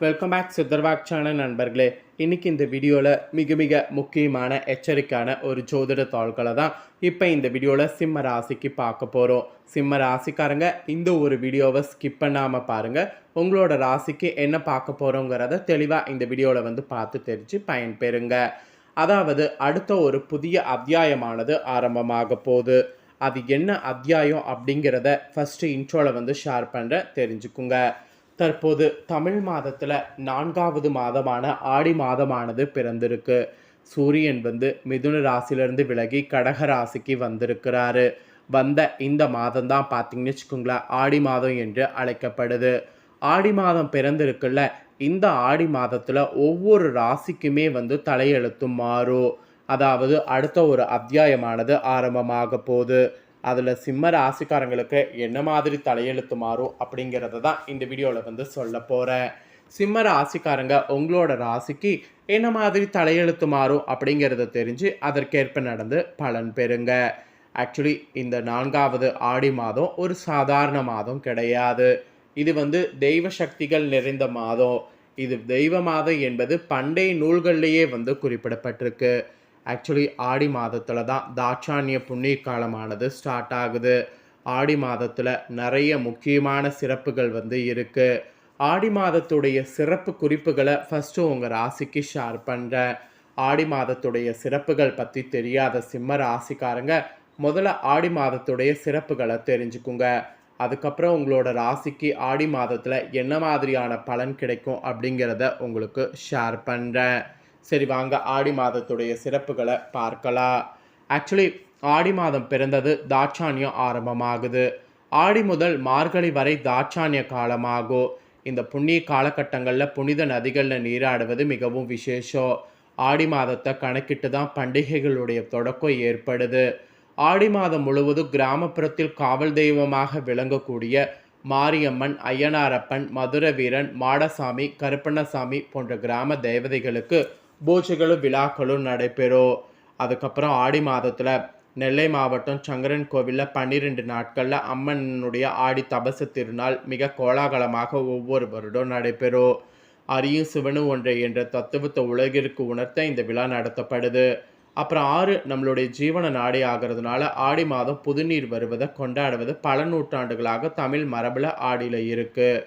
welcome back Sitharvak channel நண்பர்களே. இன்னைக்கு இந்த வீடியோவில் மிக மிக முக்கியமான எச்சரிக்கையான ஒரு ஜோதிட தாள்களை தான் இப்போ இந்த வீடியோவில் சிம்ம ராசிக்கு பார்க்க போகிறோம் சிம்ம ராசிக்காரங்க இந்த ஒரு வீடியோவை ஸ்கிப் பண்ணாமல் பாருங்கள் உங்களோட ராசிக்கு என்ன பார்க்க போகிறோங்கிறத தெளிவாக இந்த வீடியோவில் வந்து பார்த்து தெரிஞ்சு பயன்பெறுங்க. அதாவது அடுத்த ஒரு புதிய அத்தியாயமானது ஆரம்பமாக போகுது. அது என்ன அத்தியாயம் அப்படிங்கிறத ஃபஸ்ட்டு இன்ட்ரோவில் வந்து ஷேர் பண்ணுற தெரிஞ்சுக்குங்க. தற்போது தமிழ் மாதத்தில் நான்காவது மாதமான ஆடி மாதமானது பிறந்திருக்கு. சூரியன் வந்து மிதுன ராசியிலிருந்து விலகி கடக ராசிக்கு வந்திருக்கிறாரு. வந்த இந்த மாதம் தான் பார்த்தீங்கன்னு வச்சுக்கோங்களேன் ஆடி மாதம் என்று அழைக்கப்படுது. ஆடி மாதம் பிறந்திருக்குல்ல இந்த ஆடி மாதத்தில் ஒவ்வொரு ராசிக்குமே வந்து தலையெழுத்து மாறும். அதாவது அடுத்த ஒரு அத்தியாயமானது ஆரம்பமாக போகுது. அதில் சிம்ம ராசிக்காரங்களுக்கு என்ன மாதிரி தலையெழுத்து மாறும் அப்படிங்கிறத தான் இந்த வீடியோவில் வந்து சொல்ல போகிறேன் சிம்ம ராசிக்காரங்க உங்களோட ராசிக்கு என்ன மாதிரி தலையெழுத்து மாறும் அப்படிங்கிறத தெரிஞ்சு அதற்கேற்ப நடந்து பலன் பெறுங்க. ஆக்சுவலி இந்த நான்காவது ஆடி மாதம் ஒரு சாதாரண மாதம் கிடையாது. இது வந்து தெய்வ சக்திகள் நிறைந்த மாதம். இது தெய்வ மாதம் என்பது பண்டைய நூல்கள்லேயே வந்து குறிப்பிடப்பட்டிருக்கு. ஆக்சுவலி ஆடி மாதத்தில் தான் தாட்சாணிய புண்ணிய காலமானது ஸ்டார்ட் ஆகுது. ஆடி மாதத்தில் நிறைய முக்கியமான சிறப்புகள் வந்து இருக்குது ஆடி மாதத்துடைய சிறப்பு குறிப்புகளை ஃபஸ்ட்டு உங்கள் ராசிக்கு ஷேர் பண்ணுறேன் ஆடி மாதத்துடைய சிறப்புகள் பற்றி தெரியாத சிம்ம ராசிக்காரங்க முதல்ல ஆடி மாதத்துடைய சிறப்புகளை தெரிஞ்சுக்குங்க. அதுக்கப்புறம் உங்களோட ராசிக்கு ஆடி மாதத்தில் என்ன மாதிரியான பலன் கிடைக்கும் அப்படிங்கிறத உங்களுக்கு ஷேர் பண்ணுறேன் சரி வாங்க ஆடி மாதத்துடைய சிறப்புகளை பார்க்கலாம். ஆக்சுவலி ஆடி மாதம் பிறந்தது தாட்சானியம் ஆரம்பமாகுது. ஆடி முதல் மார்கழி வரை தாட்சானிய காலமாகும். இந்த புண்ணிய காலகட்டங்களில் புனித நதிகளில் நீராடுவது மிகவும் விசேஷம். ஆடி மாதத்தை கணக்கிட்டு தான் பண்டிகைகளுடைய தொடக்கம் ஏற்படுது. ஆடி மாதம் முழுவதும் கிராமப்புறத்தில் காவல் தெய்வமாக விளங்கக்கூடிய மாரியம்மன் ஐயனாரப்பன் மதுரவீரன் மாடசாமி கருப்பண்ணசாமி போன்ற கிராம தேவதைகளுக்கு பூஜைகளும் விழாக்களும் நடைபெறும். அதுக்கப்புறம் ஆடி மாதத்தில் நெல்லை மாவட்டம் சங்கரன் கோவிலில் பன்னிரெண்டு நாட்களில் அம்மனுடைய ஆடி தபசு திருநாள் மிக கோலாகலமாக ஒவ்வொரு வருடம் நடைபெறும். அரியும் சிவனு ஒன்றை என்ற தத்துவத்தை உலகிற்கு உணர்த்த இந்த விழா நடத்தப்படுது. அப்புறம் ஆறு நம்மளுடைய ஜீவன நாடி ஆகிறதுனால ஆடி மாதம் புதுநீர் வருவதை கொண்டாடுவது பல நூற்றாண்டுகளாக தமிழ் மரபில் ஆடியில் இருக்குது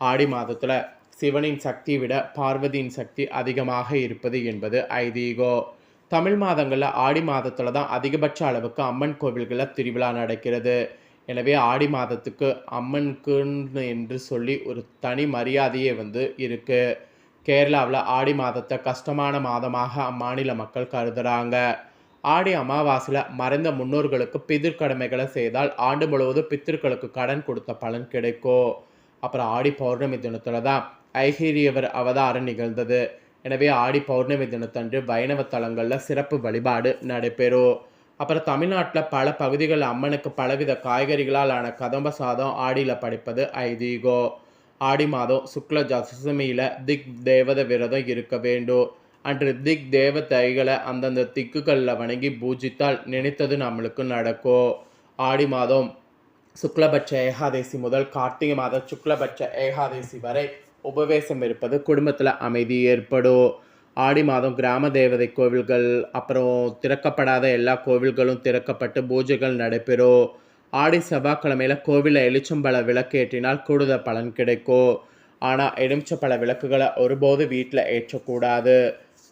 ஆடி மாதத்தில் சிவனின் சக்தி விட பார்வதியின் சக்தி அதிகமாக இருப்பது என்பது ஐதீகோ. தமிழ் மாதங்களில் ஆடி மாதத்தில் தான் அதிகபட்ச அளவுக்கு அம்மன் கோவில்களில் திருவிழா நடக்கிறது. எனவே ஆடி மாதத்துக்கு அம்மனுக்குன்னு என்று சொல்லி ஒரு தனி மரியாதையே வந்து இருக்குது கேரளாவில் ஆடி மாதத்தை கஷ்டமான மாதமாக அம்மாநில மக்கள் கருதுகிறாங்க ஆடி அமாவாசையில் மறைந்த முன்னோர்களுக்கு பிதிர்கடமைகளை செய்தால் ஆண்டு முழுவதும் பித்திருக்களுக்கு கடன் கொடுத்த பலன் கிடைக்கும். அப்புறம் ஆடி பௌர்ணமி தினத்தில் தான் ஐஹீரியவர் அவதாரம் நிகழ்ந்தது. எனவே ஆடி பௌர்ணமி தினத்தன்று வைணவ தலங்களில் சிறப்பு வழிபாடு நடைபெறும் அப்புறம் தமிழ்நாட்டில் பல பகுதிகளில் அம்மனுக்கு பலவித காய்கறிகளால் ஆன கதம்ப சாதம் ஆடியில் படைப்பது ஐதீகம் ஆடி மாதம் சுக்ல தசமியில் திக் தேவத விரதம் இருக்க வேண்டும் அன்று திக் தேவதைகளை அந்தந்த திக்குகளில் வணங்கி பூஜித்தால் நினைத்தது நம்மளுக்கு நடக்கும் ஆடி மாதம் சுக்லபட்ச ஏகாதேசி முதல் கார்த்திகை மாதம் சுக்லபட்ச ஏகாதேசி வரை உபவேசம் இருப்பது குடும்பத்தில் அமைதி ஏற்படும். ஆடி மாதம் கிராம தேவதை கோவில்கள் அப்புறம் திறக்கப்படாத எல்லா கோவில்களும் திறக்கப்பட்டு பூஜைகள் நடைபெறும். ஆடி செவ்வாய்க்கிழமையில் கோவிலில் எலுச்சம்பழ விளக்கு ஏற்றினால் கூடுதல் பலன் கிடைக்கும். ஆனால் எலுமிச்சப்பழ விளக்குகளை ஒருபோது வீட்டில் ஏற்றக்கூடாது.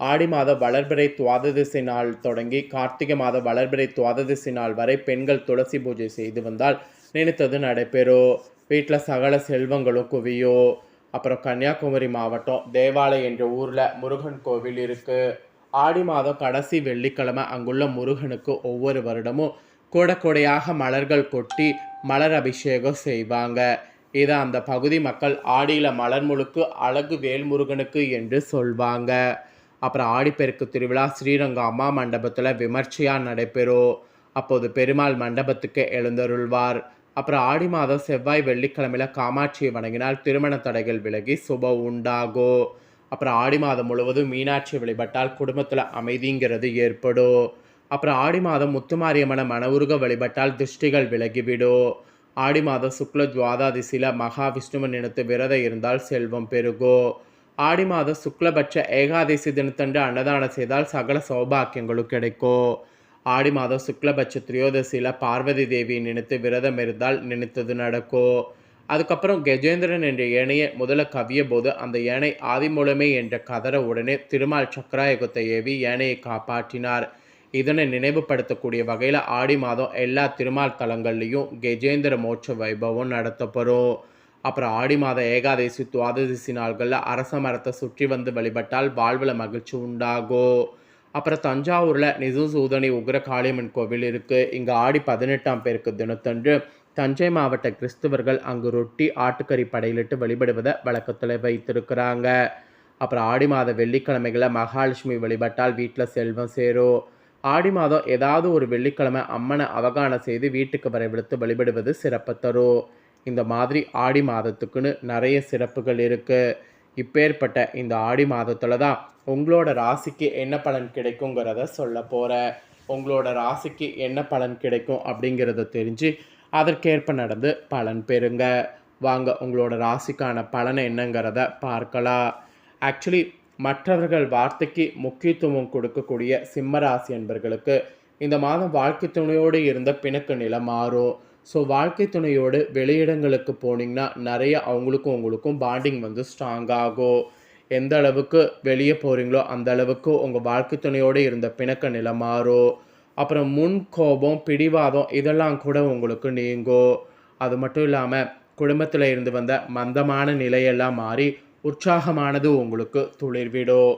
ஆடி மாதம் வளர்பிறை துவாததிசை நாள் தொடங்கி கார்த்திகை மாதம் வளர்பிறை துவாததிசை நாள் வரை பெண்கள் துளசி பூஜை செய்து வந்தால் நினைத்தது நடைபெறும். வீட்டில் சகல செல்வங்களும் குவியும். அப்புறம் கன்னியாகுமரி மாவட்டம் தேவாலை என்ற ஊரில் முருகன் கோவில் இருக்குது ஆடி மாதம் கடைசி வெள்ளிக்கிழமை அங்குள்ள முருகனுக்கு ஒவ்வொரு வருடமும் கூட கூடையாக மலர்கள் கொட்டி மலர் அபிஷேகம் செய்வாங்க. இதை அந்த பகுதி மக்கள் ஆடியில் மலர் முழுக்கு அழகு வேல்முருகனுக்கு என்று சொல்வாங்க. அப்புறம் ஆடிப்பெருக்கு திருவிழா ஸ்ரீரங்கம் அம்மா மண்டபத்தில் விமர்சையாக நடைபெறும். அப்போது பெருமாள் மண்டபத்துக்கு எழுந்தருள்வார். அப்புறம் ஆடி மாதம் செவ்வாய் வெள்ளிக்கிழமையில காமாட்சியை வணங்கினால் திருமண தடைகள் விலகி சுப உண்டாகும் அப்புறம் ஆடி மாதம் முழுவதும் மீனாட்சி வழிபட்டால் குடும்பத்தில் அமைதிங்கிறது ஏற்படும் அப்புறம் ஆடி மாதம் முத்துமாரியம்மனை மனவுருக வழிபட்டால் திருஷ்டிகள் விலகிவிடும் ஆடி மாதம் சுக்ல துவாதாதிசியில் மகாவிஷ்ணுவன் இனத்து விரதம் இருந்தால் செல்வம் பெருகும் ஆடி மாதம் சுக்லபட்ச ஏகாதசி தினத்தன்று அன்னதானம் செய்தால் சகல சௌபாக்கியங்களும் கிடைக்கும் ஆடி மாதம் சுக்லபட்ச திரியோதசியில் பார்வதி தேவியை நினைத்து விரதம் இருந்தால் நினைத்தது நடக்கும் அதுக்கப்புறம் கஜேந்திரன் என்ற யானையை முதல்ல கவிய போது அந்த யானை ஆதிமூலமே என்ற கதற உடனே திருமால் சக்கராயுகத்தை ஏவி யானையை காப்பாற்றினார். இதனை நினைவுபடுத்தக்கூடிய வகையில் ஆடி மாதம் எல்லா திருமால் தலங்கள்லேயும் கஜேந்திர மோட்ச வைபவம் நடத்தப்படும் அப்புறம் ஆடி மாத ஏகாதசி துவாதசி நாள்களில் அரச மரத்தை சுற்றி வந்து வழிபட்டால் வாழ்வில் மகிழ்ச்சி உண்டாகும். அப்புறம் தஞ்சாவூரில் நிதுசூதனி உக்ர காளியம்மன் கோவில் இருக்குது இங்கே ஆடி பதினெட்டாம் பேருக்கு தினத்தன்று தஞ்சை மாவட்ட கிறிஸ்தவர்கள் அங்கு ரொட்டி ஆட்டுக்கறி படையிலிட்டு வழிபடுவதை வழக்கத்தில் வைத்திருக்கிறாங்க. அப்புறம் ஆடி மாத வெள்ளிக்கிழமைகளை மகாலட்சுமி வழிபட்டால் வீட்டில் செல்வம் சேரும். ஆடி மாதம் ஏதாவது ஒரு வெள்ளிக்கிழமை அம்மனை அவகானம் செய்து வீட்டுக்கு வரவழைத்து வழிபடுவது சிறப்பு தரும். இந்த மாதிரி ஆடி மாதத்துக்குன்னு நிறைய சிறப்புகள் இருக்குது இப்பேற்பட்ட இந்த ஆடி மாதத்தில் தான் உங்களோட ராசிக்கு என்ன பலன் கிடைக்குங்கிறத சொல்ல போகிறேன் உங்களோட ராசிக்கு என்ன பலன் கிடைக்கும் அப்படிங்கிறத தெரிஞ்சு அதற்கேற்ப நடந்து பலன் பெறுங்க. வாங்க உங்களோட ராசிக்கான பலன் என்னங்கிறத பார்க்கலாம். ஆக்சுவலி மற்றவர்கள் வார்த்தைக்கு முக்கியத்துவம் கொடுக்கக்கூடிய சிம்ம ராசி என்பர்களுக்கு இந்த மாதம் வாழ்க்கை துணையோடு இருந்த பிணக்கு நிலை மாறும். ஸோ வாழ்க்கை துணையோடு வெளியிடங்களுக்கு போனீங்கன்னா நிறைய அவங்களுக்கும் உங்களுக்கும் பாண்டிங் வந்து ஸ்ட்ராங் ஆகும் எந்த அளவுக்கு வெளியே போகிறீங்களோ அந்த அளவுக்கு உங்கள் வாழ்க்கை துணையோடு இருந்த பிணக்க நிலை மாறும் அப்புறம் முன் கோபம் பிடிவாதம் இதெல்லாம் கூட உங்களுக்கு நீங்கும் அது மட்டும் இல்லாமல் குடும்பத்தில் இருந்து வந்த மந்தமான நிலையெல்லாம் மாறி உற்சாகமானது உங்களுக்கு துளிர்விடும்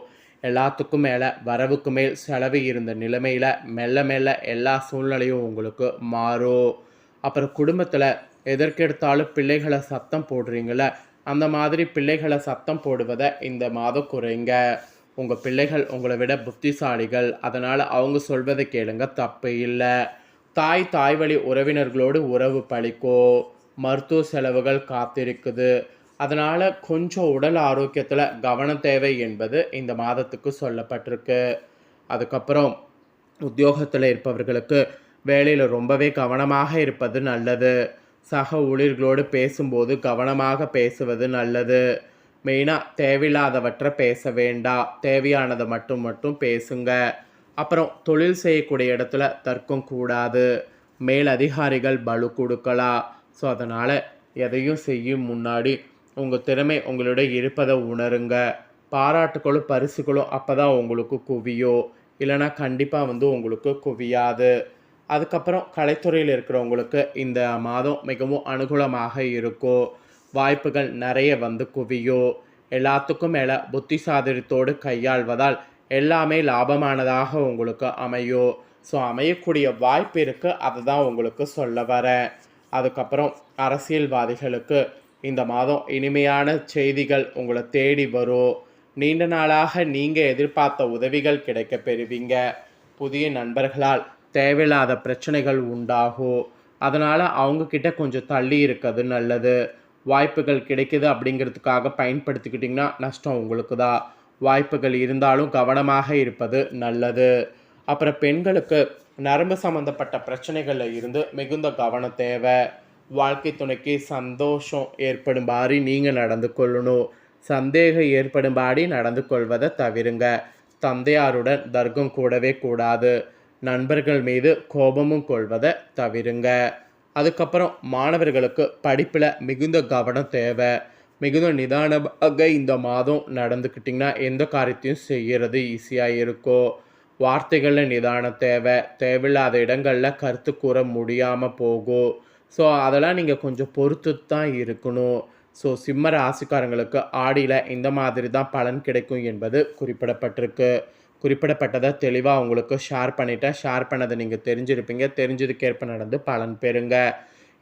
எல்லாத்துக்கும் மேலே வரவுக்கு மேல் செலவு இருந்த நிலைமையில் மெல்ல மெல்ல எல்லா சூழ்நிலையும் உங்களுக்கு மாறும் அப்புறம் குடும்பத்தில் எதற்கெடுத்தாலும் பிள்ளைகளை சத்தம் போடுறீங்கள அந்த மாதிரி பிள்ளைகளை சத்தம் போடுவதை இந்த மாதம் குறைங்க. உங்கள் பிள்ளைகள் உங்களை விட புத்திசாலிகள். அதனால் அவங்க சொல்வதை கேளுங்க தப்பு இல்லை. தாய் தாய் வழி உறவினர்களோடு உறவு பழிக்கோ. மருத்துவ செலவுகள் காத்திருக்குது. அதனால் கொஞ்சம் உடல் ஆரோக்கியத்தில் கவனம் தேவை என்பது இந்த மாதத்துக்கு சொல்லப்பட்டிருக்கு. அதுக்கப்புறம் உத்தியோகத்தில் இருப்பவர்களுக்கு வேலையில் ரொம்பவே கவனமாக இருப்பது நல்லது. சக ஊழியர்களோடு பேசும்போது கவனமாக பேசுவது நல்லது. மெயினாக தேவையில்லாதவற்றை பேச வேண்டாம் தேவையானதை மட்டும் மட்டும் பேசுங்க. அப்புறம் தொழில் செய்யக்கூடிய இடத்துல தர்க்கம் கூடாது. மேல் அதிகாரிகள் பலு கொடுக்கலாம் ஸோ அதனால் எதையும் செய்யும் முன்னாடி உங்கள் திறமை உங்களோட இருப்பதை உணருங்க. பாராட்டுகளும் பரிசுகளும் அப்போ தான் உங்களுக்கு குவியோ இல்லைன்னா கண்டிப்பாக வந்து உங்களுக்கு குவியாது. அதுக்கப்புறம் கலைத்துறையில் இருக்கிறவங்களுக்கு இந்த மாதம் மிகவும் அனுகூலமாக இருக்கும் வாய்ப்புகள் நிறைய வந்து குவியும் எல்லாத்துக்கும் மேலே புத்திசாதிரியத்தோடு கையாள்வதால் எல்லாமே லாபமானதாக உங்களுக்கு அமையும் ஸோ அமையக்கூடிய வாய்ப்பு இருக்குது அதை தான் உங்களுக்கு சொல்ல வரேன் அதுக்கப்புறம் அரசியல்வாதிகளுக்கு இந்த மாதம் இனிமையான செய்திகள் உங்களை தேடி வரும் நீண்ட நாளாக நீங்கள் எதிர்பார்த்த உதவிகள் கிடைக்க பெறுவீங்க. புதிய நண்பர்களால் தேவையில்லாத பிரச்சனைகள் உண்டாகும் அதனால் அவங்கக்கிட்ட கொஞ்சம் தள்ளி இருக்கிறது நல்லது. வாய்ப்புகள் கிடைக்குது அப்படிங்கிறதுக்காக பயன்படுத்திக்கிட்டிங்கன்னா நஷ்டம் உங்களுக்கு தான் வாய்ப்புகள் இருந்தாலும் கவனமாக இருப்பது நல்லது. அப்புறம் பெண்களுக்கு நரம்பு சம்மந்தப்பட்ட பிரச்சனைகளில் இருந்து மிகுந்த கவனம் தேவை. வாழ்க்கை துணைக்கு சந்தோஷம் ஏற்படும்படி நீங்கள் நடந்து கொள்ளணும். சந்தேகம் ஏற்படும்படி நடந்து கொள்வதை தவிருங்க. தந்தையாருடன் தர்க்கம் கூடவே கூடாது. நண்பர்கள் மீது கோபமும் கொள்வதை தவிருங்க. அதுக்கப்புறம் மாணவர்களுக்கு படிப்பில் மிகுந்த கவனம் தேவை. மிகுந்த நிதானமாக இந்த மாதம் நடந்துக்கிட்டிங்கன்னா எந்த காரியத்தையும் செய்கிறது ஈஸியாக இருக்கும் வார்த்தைகளில் நிதானம் தேவை. தேவையில்லாத இடங்களில் கருத்து கூற முடியாமல் போகும் ஸோ அதெல்லாம் நீங்கள் கொஞ்சம் பொறுத்து தான் இருக்கணும். ஸோ சிம்ம ராசிக்காரங்களுக்கு ஆடியில் இந்த மாதிரி தான் பலன் கிடைக்கும் என்பது குறிப்பிடப்பட்டிருக்கு. குறிப்பிடப்பட்டதை தெளிவாக உங்களுக்கு ஷேர் பண்ணிட்டேன். ஷேர் பண்ணதை நீங்கள் தெரிஞ்சிருப்பீங்க. தெரிஞ்சதுக்கேற்ப நடந்து பலன் பெறுங்க.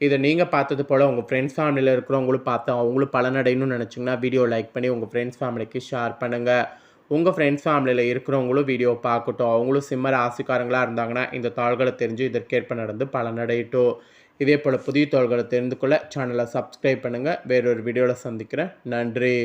இதை நீங்கள் பார்த்தது போல் உங்கள் ஃப்ரெண்ட்ஸ் ஃபேமிலியில் இருக்கிறவங்களும் பார்த்து அவங்களும் பலனடையணும்னு நினச்சிங்கன்னா வீடியோ லைக் பண்ணி உங்கள் ஃப்ரெண்ட்ஸ் ஃபேமிலிக்கு ஷேர் பண்ணுங்கள் உங்கள் ஃப்ரெண்ட்ஸ் ஃபேமிலியில் இருக்கிறவங்களும் வீடியோ பார்க்கட்டும். அவங்களும் சிம்ம ராசிக்காரங்களாக இருந்தாங்கன்னா இந்த தாள்களை தெரிஞ்சு இதற்கேற்ப நடந்து பலனடையட்டும் இதே போல் புதிய தோள்களை தெரிந்து கொள்ள சேனலை சப்ஸ்கிரைப் பண்ணுங்கள் வேறொரு வீடியோவில் சந்திக்கிறேன். நன்றி.